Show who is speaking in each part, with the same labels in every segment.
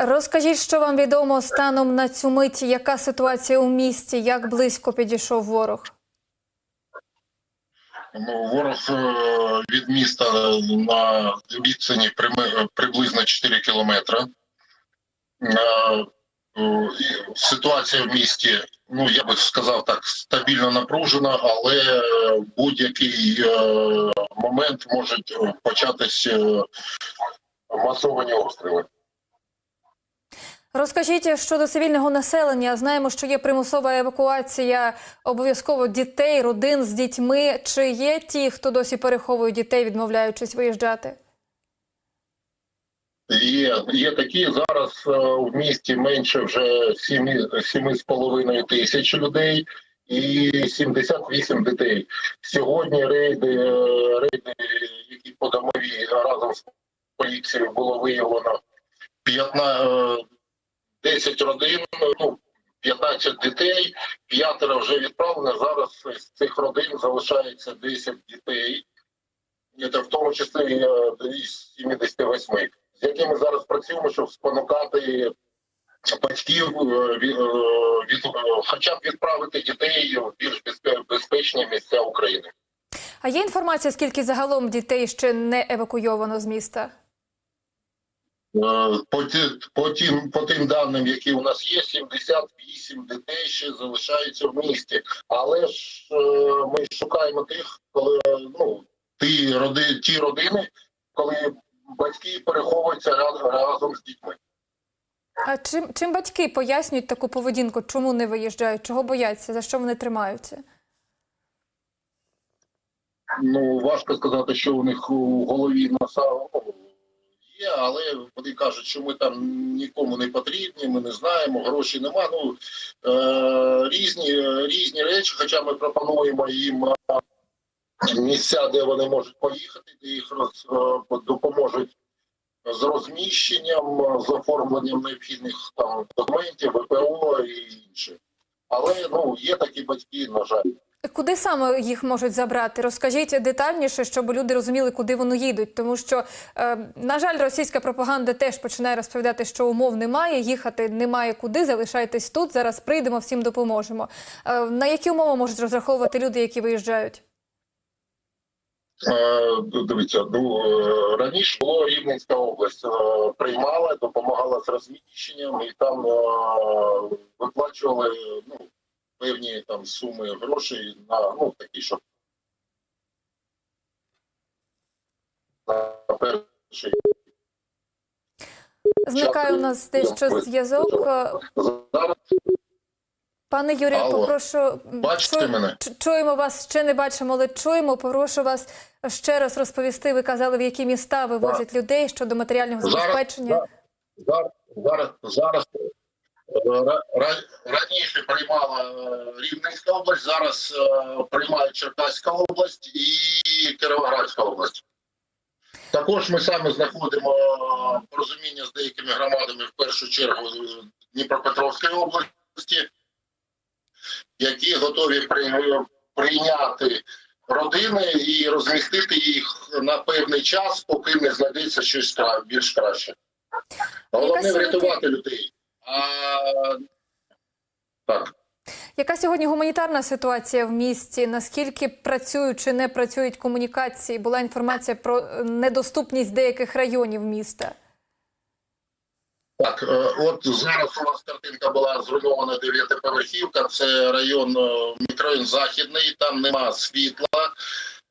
Speaker 1: Розкажіть, що вам відомо станом на цю мить, яка ситуація у місті, як близько підійшов ворог?
Speaker 2: Ну, ворог е, від міста на відстані прими- приблизно 4 кілометри. Е, е, Ситуація в місті, ну я би сказав так, стабільно напружена, але будь-який е, момент можуть е, початись е, масовані обстріли.
Speaker 1: Розкажіть щодо цивільного населення. Знаємо, що є примусова евакуація обов'язково дітей, родин з дітьми. Чи є ті, хто досі переховує дітей, відмовляючись виїжджати?
Speaker 2: Є, є такі зараз е, в місті менше вже 7,5 тисяч людей і 78 дітей. Сьогодні рейди, е, рейди, які по домові разом з поліцією було виявлено 15, е, 10 родин, ну 15 дітей, п'ятеро вже відправлено. Зараз з цих родин залишається 10 дітей, це в тому числі е, із 78 з якими зараз працюємо, щоб спонукати батьків е, від, е, від, хоча б відправити дітей в більш безпечні місця України.
Speaker 1: А є інформація, скільки загалом дітей ще не евакуйовано з міста?
Speaker 2: Е, По, по, тим, по тим даним, які у нас є, 78 дітей ще залишаються в місті. Але ж е, ми шукаємо тих, коли ну ті роди, ті родини, коли батьки переховуються раз- разом з дітьми.
Speaker 1: А чим, чим батьки пояснюють таку поведінку? Чому не виїжджають? Чого бояться? За що вони тримаються?
Speaker 2: Ну важко сказати, що у них у голові на є, але вони кажуть, що ми там нікому не потрібні, ми не знаємо, грошей нема. Ну е, різні різні речі, хоча ми пропонуємо їм е, місця, де вони можуть поїхати, де їх роз, е, допоможуть з розміщенням, з оформленням необхідних там документів, ВПО і інше. Але ну є такі батьки, на жаль.
Speaker 1: Куди саме їх можуть забрати? Розкажіть детальніше, щоб люди розуміли, куди вони їдуть. Тому що, е, на жаль, російська пропаганда теж починає розповідати, що умов немає, їхати немає куди, залишайтесь тут. Зараз прийдемо, всім допоможемо. Е, на які умови можуть розраховувати люди, які виїжджають?
Speaker 2: Е, Дивіться, ну раніше було Рівненська область приймала, допомагала з розміщенням, і там виплачували ну певні там суми грошей на ну такі, щоб на перший
Speaker 1: Зникає у нас дещо зв'язок. Пане Юрію,
Speaker 2: Алло.
Speaker 1: попрошу
Speaker 2: Бачите
Speaker 1: чу-
Speaker 2: мене?
Speaker 1: чуємо вас, ще не бачимо, але чуємо. Попрошу вас ще раз розповісти. Ви казали, в які міста вивозять людей щодо матеріального забезпечення.
Speaker 2: Зараз зараз зараз ра- ра- раніше приймала е, Рівненська область, зараз е, приймає Черкаська область і Кіровоградська область. Також ми саме знаходимо е, порозуміння з деякими громадами в першу чергу Дніпропетровської області, які готові прийняти родини і розмістити їх на певний час, поки не знайдеться щось більш краще. Головне врятувати людей. А, так.
Speaker 1: Яка сьогодні гуманітарна ситуація в місті? Наскільки працюють чи не працюють комунікації? Була інформація про е, недоступність деяких районів міста.
Speaker 2: Так, е, от зараз у нас картинка була зруйнована дев'ятиповерхівка. Це район е, мікрорайон Західний, там нема світла,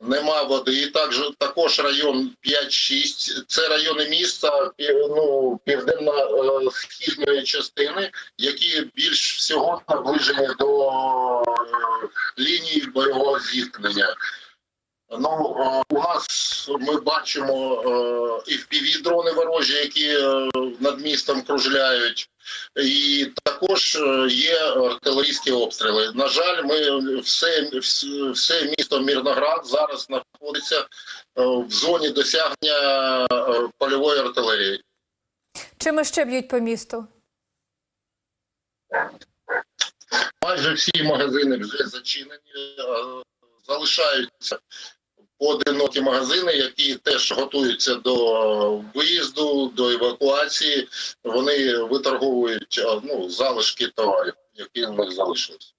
Speaker 2: нема води. Також також район 5-6. Це райони міста ну, південно-східної частини, які більш всього наближені до е, лінії бойового зіткнення. Ну, е, у нас ми бачимо е, і впіві дрони ворожі, які е, над містом кружляють, і також є артилерійські обстріли. На жаль, ми все, все місто Мірноград зараз знаходиться в зоні досягнення польової артилерії.
Speaker 1: Чими ще б'ють по місту?
Speaker 2: Майже всі магазини вже зачинені, залишаються поодинокі магазини, які теж готуються до виїзду, до евакуації. Вони виторговують ну, залишки товарів, які в них залишились.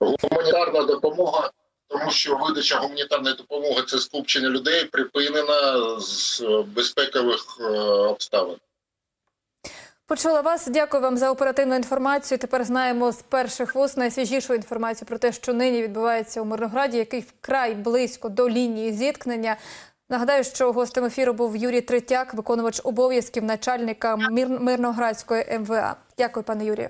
Speaker 2: Гуманітарна допомога, тому що видача гуманітарної допомоги це скупчення людей припинена з безпекових е, обставин.
Speaker 1: Почула вас. Дякую вам за оперативну інформацію. Тепер знаємо з перших вуст найсвіжішу інформацію про те, що нині відбувається у Мирнограді, який вкрай близько до лінії зіткнення. Нагадаю, що гостем ефіру був Юрій Третяк, виконувач обов'язків начальника Мир- Мирноградської МВА. Дякую, пане Юрію.